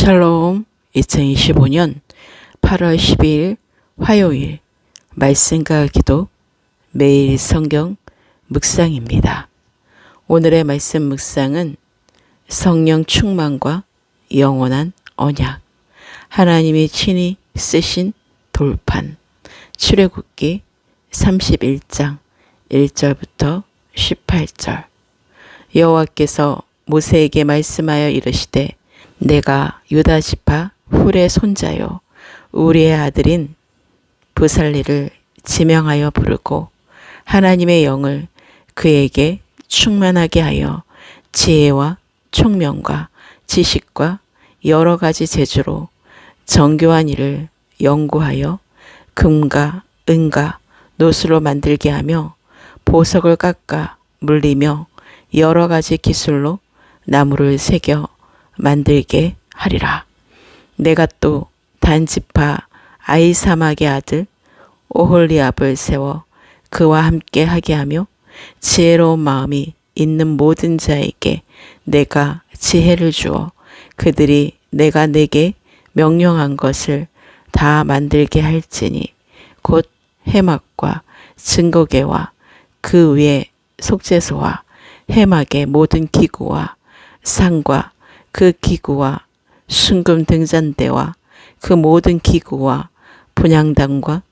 샬롬 2025년 8월 12일 화요일 말씀과 기도 매일 성경 묵상입니다. 오늘의 말씀 묵상은 성령 충만과 영원한 언약 하나님이 친히 쓰신 돌판 출애굽기 31장 1절부터 18절 여호와께서 모세에게 말씀하여 이르시되 내가 유다 지파 훌의 손자요. 우리의 아들인 부살리를 지명하여 부르고 하나님의 영을 그에게 충만하게 하여 지혜와 총명과 지식과 여러 가지 재주로 정교한 일을 연구하여 금과 은과 노수로 만들게 하며 보석을 깎아 물리며 여러 가지 기술로 나무를 새겨 만들게 하리라. 내가 또 단지파 아이사막의 아들 오홀리압을 세워 그와 함께 하게 하며 지혜로운 마음이 있는 모든 자에게 내가 지혜를 주어 그들이 내가 내게 명령한 것을 다 만들게 할지니 곧 해막과 증거계와 그 위에 속죄소와 해막의 모든 기구와 상과 그 기구와 순금 등잔대와 그 모든 기구와 분양단과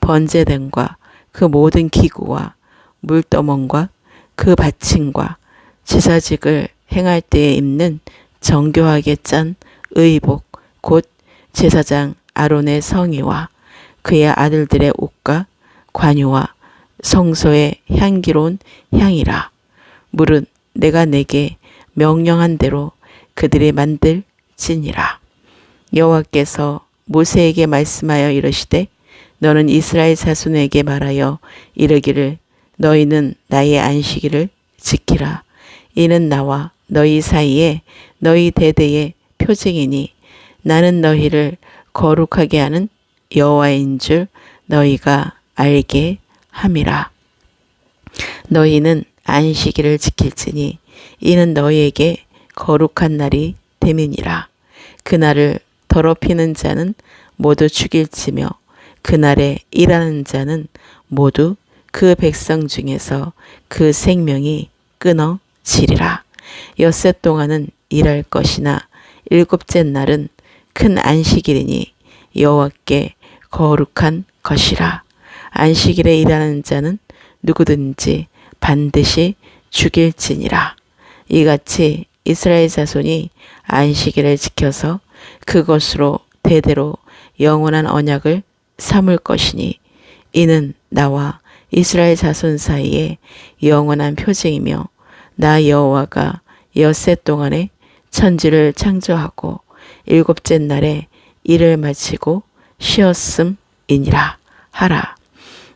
번제단과 그 모든 기구와 물떠멍과 그 받침과 제사직을 행할 때에 입는 정교하게 짠 의복 곧 제사장 아론의 성의와 그의 아들들의 옷과 관유와 성소의 향기로운 향이라. 물은 내가 내게 명령한 대로 그들이 만들지니라. 여호와께서 모세에게 말씀하여 이르시되 너는 이스라엘 자손에게 말하여 이르기를 너희는 나의 안식일을 지키라. 이는 나와 너희 사이에 너희 대대의 표징이니 나는 너희를 거룩하게 하는 여호와인 줄 너희가 알게 함이라. 너희는 안식일을 지킬지니 이는 너희에게 거룩한 날이 됨이니라. 그날을 더럽히는 자는 모두 죽일지며 그날에 일하는 자는 모두 그 백성 중에서 그 생명이 끊어지리라. 엿새 동안은 일할 것이나 일곱째 날은 큰 안식일이니 여호와께 거룩한 것이라. 안식일에 일하는 자는 누구든지 반드시 죽일지니라. 이같이 이스라엘 자손이 안식일을 지켜서 그것으로 대대로 영원한 언약을 삼을 것이니 이는 나와 이스라엘 자손 사이에 영원한 표징이며 나 여호와가 엿새 동안에 천지를 창조하고 일곱째 날에 일을 마치고 쉬었음이니라 하라.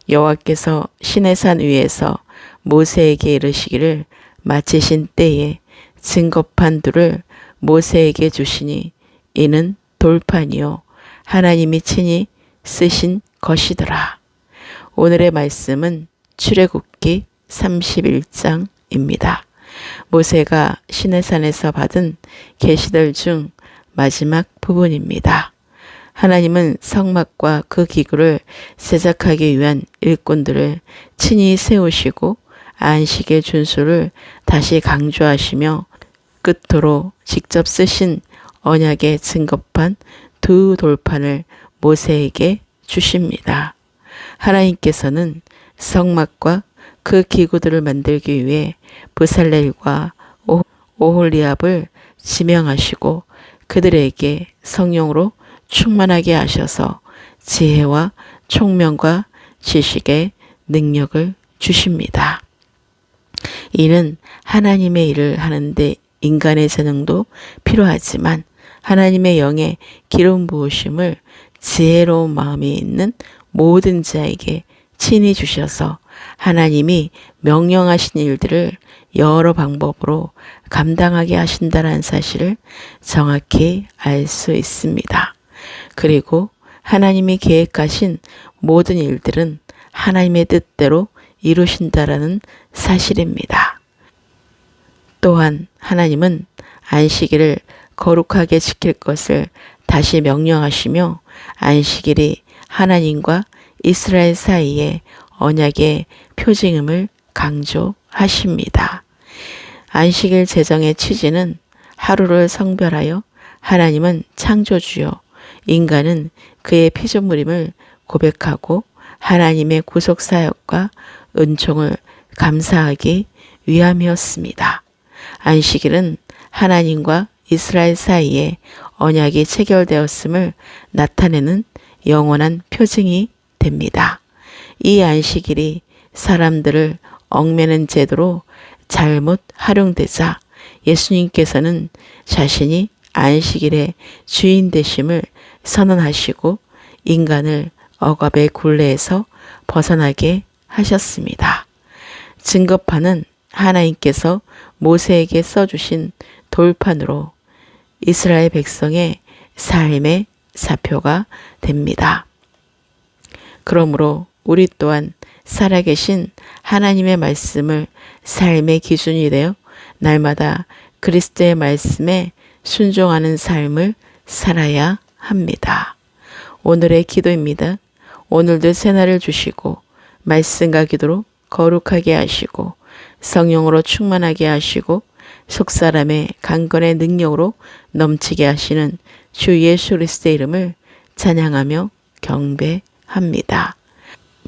여호와께서 신의 산 위에서 모세에게 이르시기를 마치신 때에 증거판 둘을 모세에게 주시니 이는 돌판이요 하나님이 친히 쓰신 것이더라. 오늘의 말씀은 출애굽기 31장입니다. 모세가 시내산에서 받은 계시들 중 마지막 부분입니다. 하나님은 성막과 그 기구를 제작하기 위한 일꾼들을 친히 세우시고 안식의 준수를 다시 강조하시며 끝으로 직접 쓰신 언약의 증거판 두 돌판을 모세에게 주십니다. 하나님께서는 성막과 그 기구들을 만들기 위해 부살렐과 오홀리압을 지명하시고 그들에게 성령으로 충만하게 하셔서 지혜와 총명과 지식의 능력을 주십니다. 이는 하나님의 일을 하는데 인간의 재능도 필요하지만 하나님의 영의 기름 부으심을 지혜로운 마음이 있는 모든 자에게 친히 주셔서 하나님이 명령하신 일들을 여러 방법으로 감당하게 하신다는 사실을 정확히 알 수 있습니다. 그리고 하나님이 계획하신 모든 일들은 하나님의 뜻대로 이루신다라는 사실입니다. 또한 하나님은 안식일을 거룩하게 지킬 것을 다시 명령하시며 안식일이 하나님과 이스라엘 사이의 언약의 표징음을 강조하십니다. 안식일 제정의 취지는 하루를 성별하여 하나님은 창조주요 인간은 그의 피조물임을 고백하고 하나님의 구속 사역과 은총을 감사하기 위함이었습니다. 안식일은 하나님과 이스라엘 사이에 언약이 체결되었음을 나타내는 영원한 표징이 됩니다. 이 안식일이 사람들을 얽매는 제도로 잘못 활용되자 예수님께서는 자신이 안식일의 주인 되심을 선언하시고 인간을 억압의 굴레에서 벗어나게 하셨습니다. 증거판은 하나님께서 모세에게 써주신 돌판으로 이스라엘 백성의 삶의 사표가 됩니다. 그러므로 우리 또한 살아계신 하나님의 말씀을 삶의 기준이 되어 날마다 그리스도의 말씀에 순종하는 삶을 살아야 합니다. 오늘의 기도입니다. 오늘도 새날을 주시고 말씀과 기도로 거룩하게 하시고 성령으로 충만하게 하시고 속사람의 강건의 능력으로 넘치게 하시는 주 예수 그리스도의 이름을 찬양하며 경배합니다.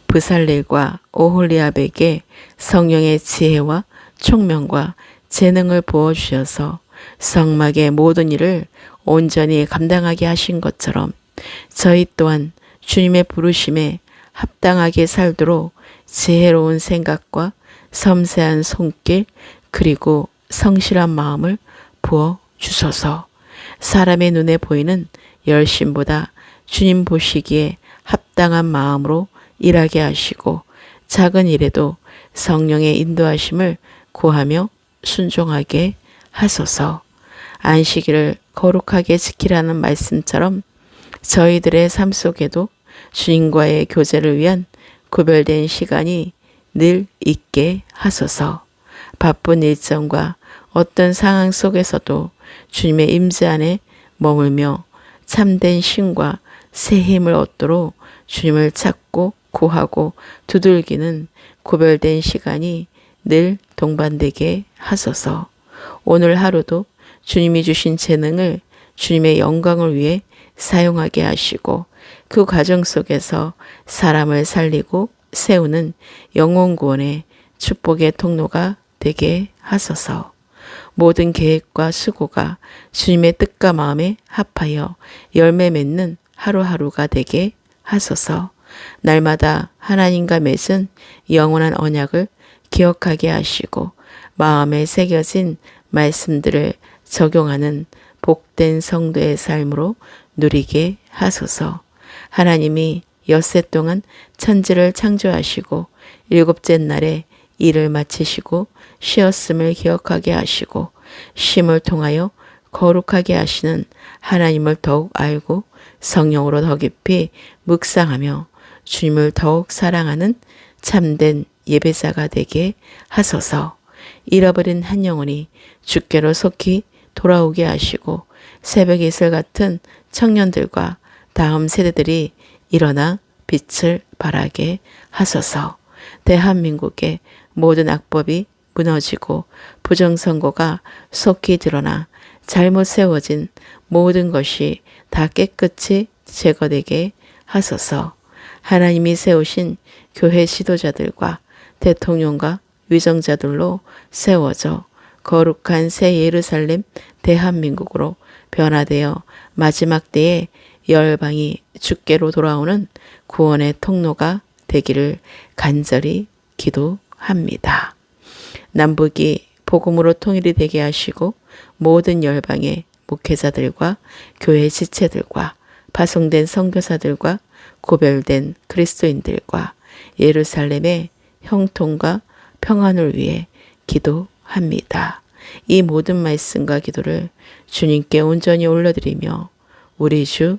부살렐과 오홀리압에게 성령의 지혜와 총명과 재능을 부어주셔서 성막의 모든 일을 온전히 감당하게 하신 것처럼 저희 또한 주님의 부르심에 합당하게 살도록 지혜로운 생각과 섬세한 손길 그리고 성실한 마음을 부어 주소서. 사람의 눈에 보이는 열심보다 주님 보시기에 합당한 마음으로 일하게 하시고 작은 일에도 성령의 인도하심을 구하며 순종하게 하소서. 안식일을 거룩하게 지키라는 말씀처럼 저희들의 삶 속에도 주님과의 교제를 위한 구별된 시간이 늘 있게 하소서. 바쁜 일정과 어떤 상황 속에서도 주님의 임재 안에 머물며 참된 신과 새 힘을 얻도록 주님을 찾고 구하고 두들기는 구별된 시간이 늘 동반되게 하소서. 오늘 하루도 주님이 주신 재능을 주님의 영광을 위해 사용하게 하시고 그 과정 속에서 사람을 살리고 세우는 영혼 구원의 축복의 통로가 되게 하소서. 모든 계획과 수고가 주님의 뜻과 마음에 합하여 열매 맺는 하루하루가 되게 하소서. 날마다 하나님과 맺은 영원한 언약을 기억하게 하시고 마음에 새겨진 말씀들을 적용하는 복된 성도의 삶으로 누리게 하소서. 하나님이 엿새 동안 천지를 창조하시고 일곱째 날에 일을 마치시고 쉬었음을 기억하게 하시고 쉼을 통하여 거룩하게 하시는 하나님을 더욱 알고 성령으로 더 깊이 묵상하며 주님을 더욱 사랑하는 참된 예배자가 되게 하소서. 잃어버린 한 영혼이 주께로 속히 돌아오게 하시고 새벽 이슬 같은 청년들과 다음 세대들이 일어나 빛을 발하게 하소서. 대한민국의 모든 악법이 무너지고 부정선거가 속히 드러나 잘못 세워진 모든 것이 다 깨끗이 제거되게 하소서. 하나님이 세우신 교회 지도자들과 대통령과 위정자들로 세워져 거룩한 새 예루살렘 대한민국으로 변화되어 마지막 때에 열방이 주께로 돌아오는 구원의 통로가 되기를 간절히 기도합니다. 남북이 복음으로 통일이 되게 하시고 모든 열방의 목회자들과 교회 지체들과 파송된 선교사들과 고별된 그리스도인들과 예루살렘의 형통과 평안을 위해 기도합니다. 이 모든 말씀과 기도를 주님께 온전히 올려드리며 우리 주